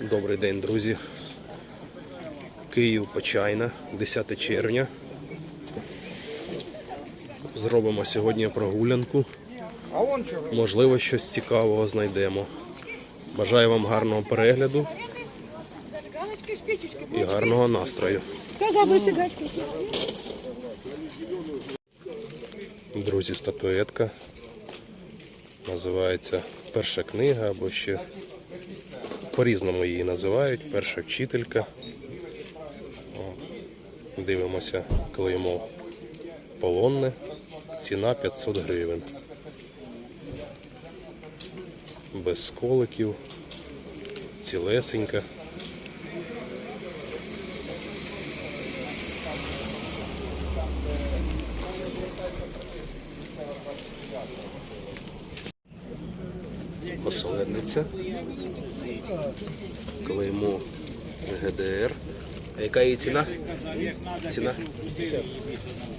Добрий день, друзі. Київ Почайна, 10 червня. Зробимо сьогодні прогулянку. Можливо, щось цікавого знайдемо. Бажаю вам гарного перегляду і гарного настрою. Друзі, статуетка. Називається Перша книга або ще по-різному її називають. Перша вчителька. Дивимося, клеймо полонне. Ціна 500 гривень. Без сколиків. Цілесенька. Оселедниця. Клеймо ГДР. А яка її ціна? Ціна?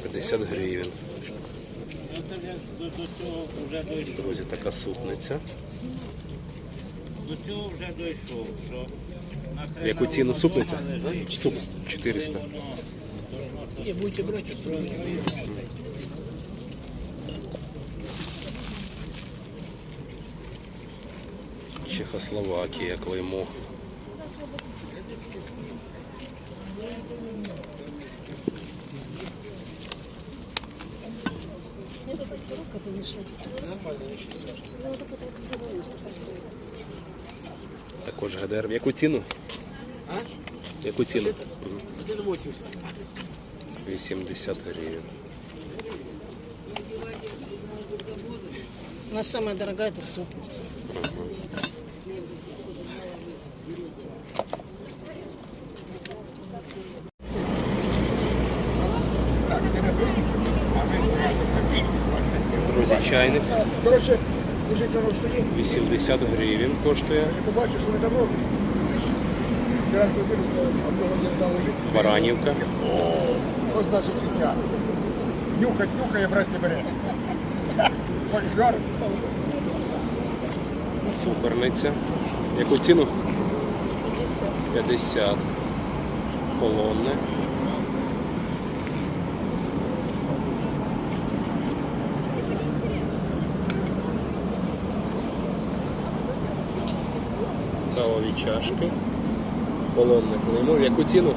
50 гривень. Друзі, така супниця. До цього вже дійшов, що Яку ціну супниця? дома лежить, 400. і будете брати, устроїть. Чехословакія, клеймо. Також ГДР. В яку ціну? Яку ціну? Мгм. 1,80. 80 гривень. У нас самая дорогая это супница. Друзі, чайник Коротше, на стоїть, 80 гривень коштує. я побачив, що вони там дали. Баранівка. Ось значить фігня. Нюхать, нюхає, брати не бере. Суперниця. Яку ціну? 50. Полонне. Кавові чашки. Полонне клеймо. В яку ціну?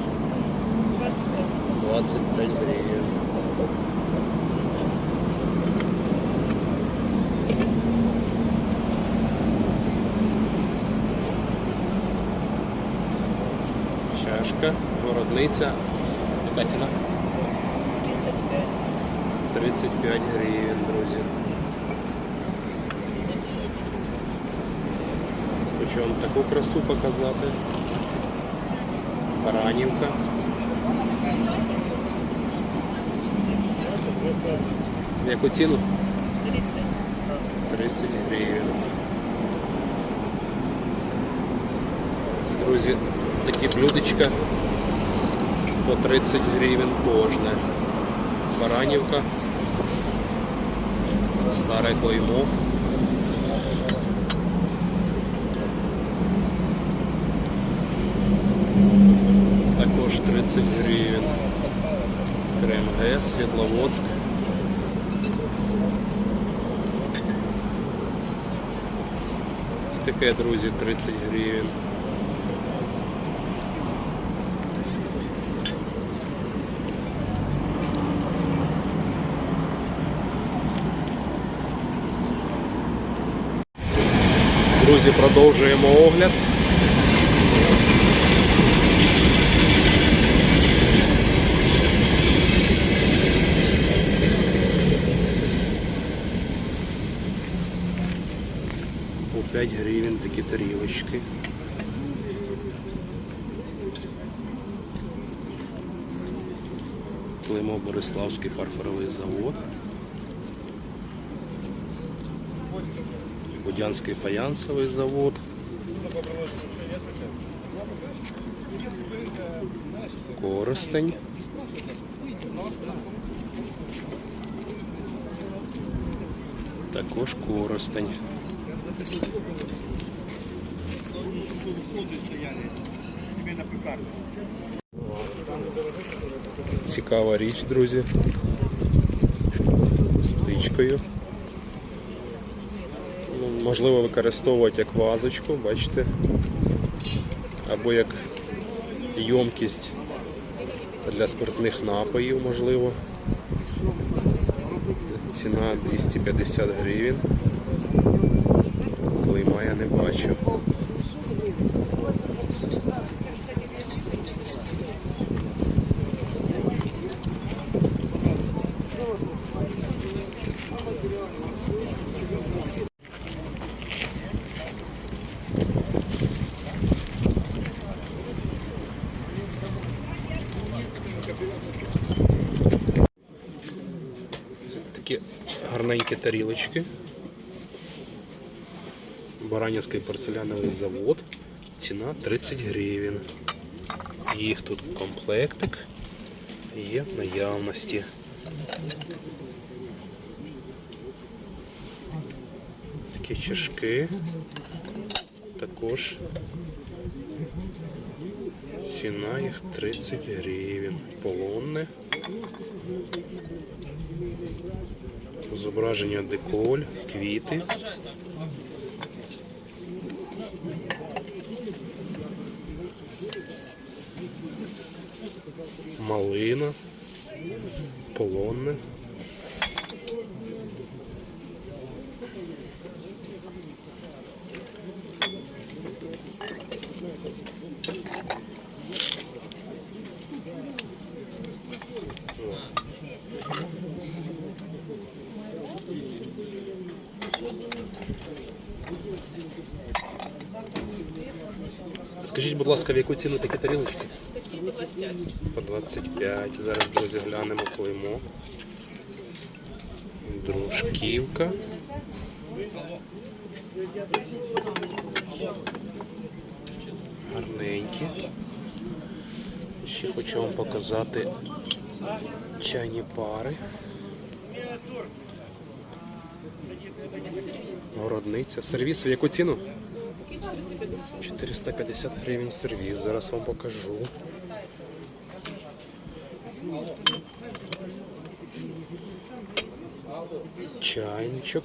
25 гривень. Чашка, городниця. Яка ціна? 35. 35 гривень, друзі. Хочу вам таку красу показати. Баранівка. Яку ціну? 30. 30 гривень. Друзі, такі блюдечка по 30 гривень кожне. Баранівка. Старе клеймо. Також 30 гривень. Крем ГЕС, Світловодськ. І таке, друзі, 30 гривень. Друзі, продовжуємо огляд. По 5 гривень такі тарілочки. Клеймо Бориславський фарфоровий завод. Будянський фаянсовий завод. Коростень. Також коростень. Цікава річ, друзі. З птичкою. Ну, можливо використовувати як вазочку, бачите? Або як ємкість для спиртних напоїв, можливо. Ціна 250 гривень. Клейма я не бачу. Такі гарненькі тарілочки. Баранівський порцеляновий завод. Ціна 30 гривень. Їх тут комплектик є в наявності. Такі чашки. Також ціна їх 30 гривень. Полонне. Зображення деколь, квіти. Малина, полонне. Скажіть, будь ласка, в яку ціну такі тарілочки? Такі по 25. По 25. Зараз, друзі, глянемо клеймо. Дружківка. Гарненькі. Ще хочу вам показати чайні пари. Городниця. Сервіс в яку ціну? 450 гривень сервіс. Зараз вам покажу. Чайничок.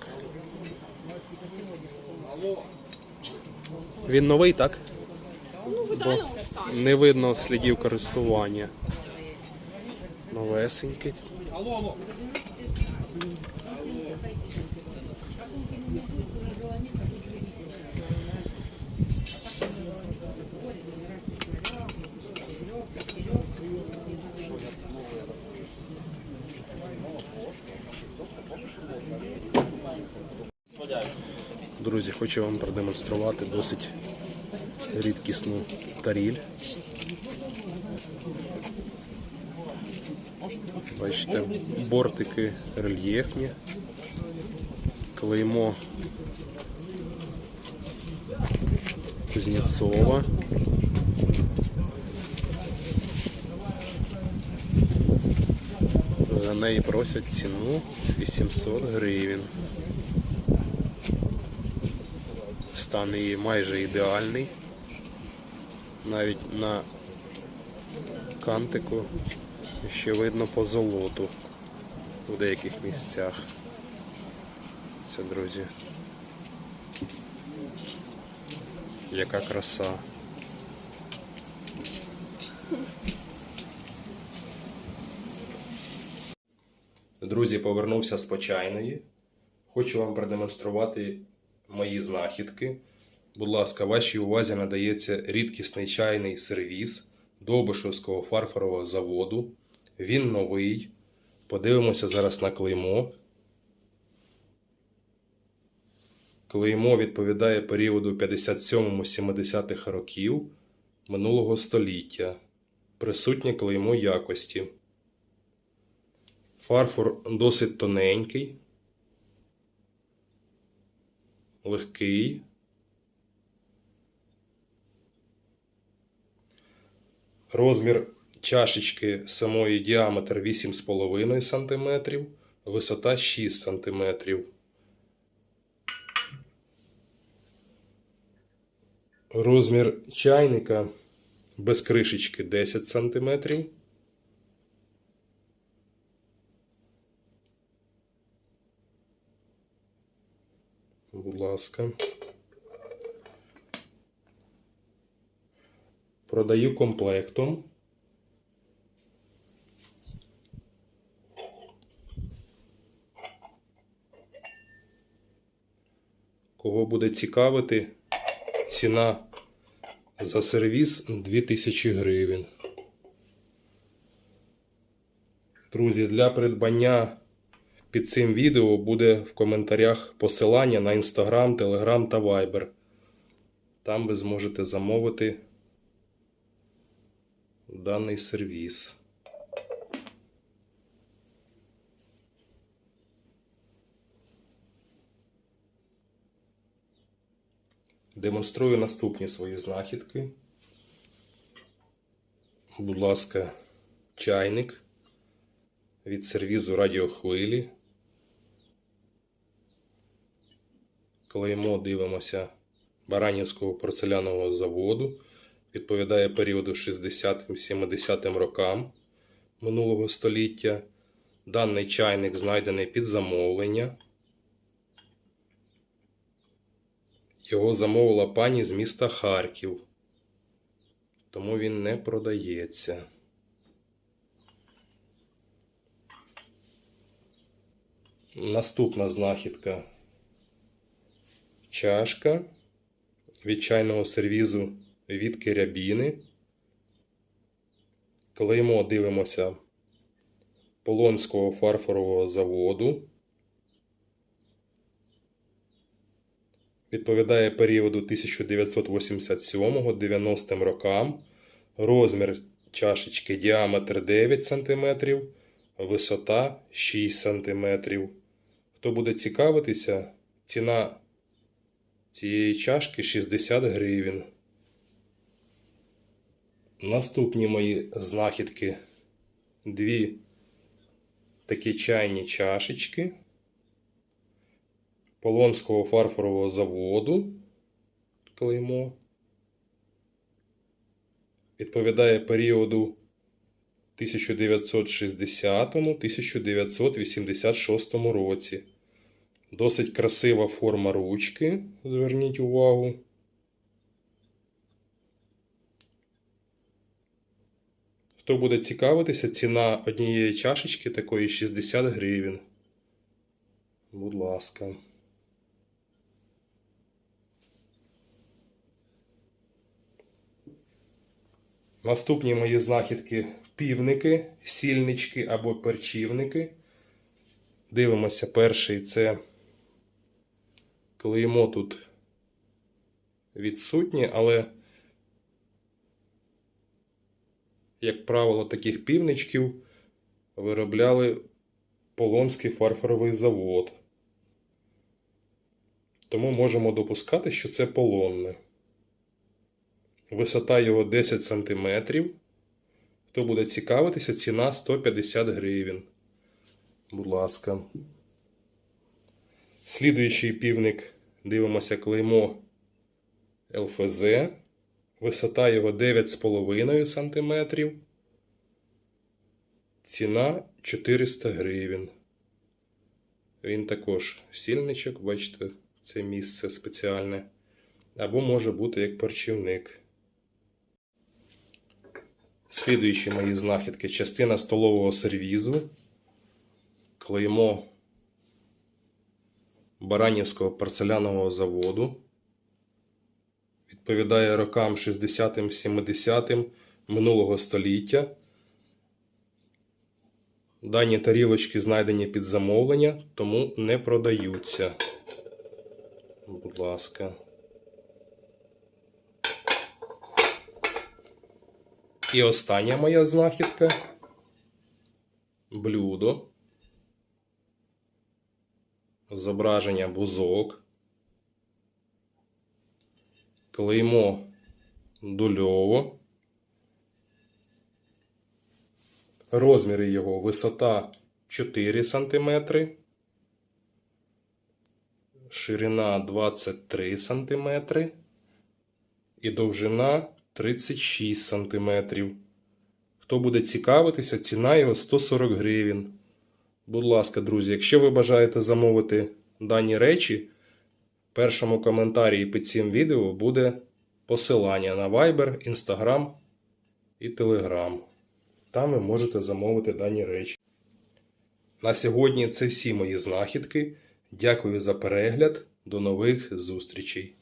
Він новий, так? Ну, стані. Не видно слідів користування. Новесенький. Друзі, хочу вам продемонструвати досить рідкісну таріль. Бачите, бортики рельєфні, клеймо Кузнєцова. За неї просять ціну 800 гривень. Стан її майже ідеальний. Навіть на кантику ще видно по золоту у деяких місцях. Це, друзі. Яка краса. Друзі, повернувся з почайної. Хочу вам продемонструвати мої знахідки. Будь ласка, вашій увазі надається рідкісний чайний сервіс Довбишевського фарфорового заводу. Він новий. Подивимося зараз на клеймо. Клеймо відповідає періоду 57-70-х років минулого століття. Присутнє клеймо якості. Фарфор досить тоненький, легкий. Розмір чашечки самої діаметр 8,5 см, висота 6 см. Розмір чайника без кришечки 10 см. Будь ласка. Продаю комплектом. Кого буде цікавити, ціна за сервіс 2000 гривень. Друзі, для придбання під цим відео буде в коментарях посилання на Instagram, Telegram та Viber. Там ви зможете замовити даний сервіс. Демонструю наступні свої знахідки. Будь ласка, чайник від сервізу радіохвилі. Клеймо дивимося Баранівського порцелянового заводу. Відповідає періоду 60-70 рокам минулого століття. Даний чайник знайдений під замовлення. Його замовила пані з міста Харків, тому він не продається. Наступна знахідка чашка від чайного сервізу від Керябіни. Клеймо дивимося Полонського фарфорового заводу. Відповідає періоду 1987-90 рокам. Розмір чашечки діаметр 9 см, висота 6 см. Хто буде цікавитися, ціна цієї чашки 60 гривень. Наступні мої знахідки дві такі чайні чашечки. Полонського фарфорового заводу клеймо. Відповідає періоду 1960-1986 році. Досить красива форма ручки. Зверніть увагу. Хто буде цікавитися, ціна однієї чашечки такої 60 гривень. Будь ласка. Наступні мої знахідки півники, сільнички або перчівники. Дивимося, перший це клеймо тут відсутнє, але, як правило, таких півничків виробляли Полонський фарфоровий завод. Тому можемо допускати, що це полонне. Висота його 10 см. Хто буде цікавитися, ціна 150 гривень. Будь ласка. Слідуючий півник. Дивимося клеймо ЛФЗ. Висота його 9,5 см. Ціна 400 гривень. Він також сільничок, бачите, це місце спеціальне. Або може бути як парчівник. Слідуючі мої знахідки. Частина столового сервізу. Клеймо Баранівського порцелянового заводу. Відповідає рокам 60-70 минулого століття. Дані тарілочки знайдені під замовлення, тому не продаються. Будь ласка. І остання моя знахідка. Блюдо. Зображення бузок. Клеймо дульово. Розміри його висота 4 см. Ширина 23 см. І довжина 36 см. Хто буде цікавитися, ціна його 140 гривень. Будь ласка, друзі, якщо ви бажаєте замовити дані речі, в першому коментарі під цим відео буде посилання на Viber, Instagram і Telegram. Там ви можете замовити дані речі. На сьогодні це всі мої знахідки. Дякую за перегляд. До нових зустрічей!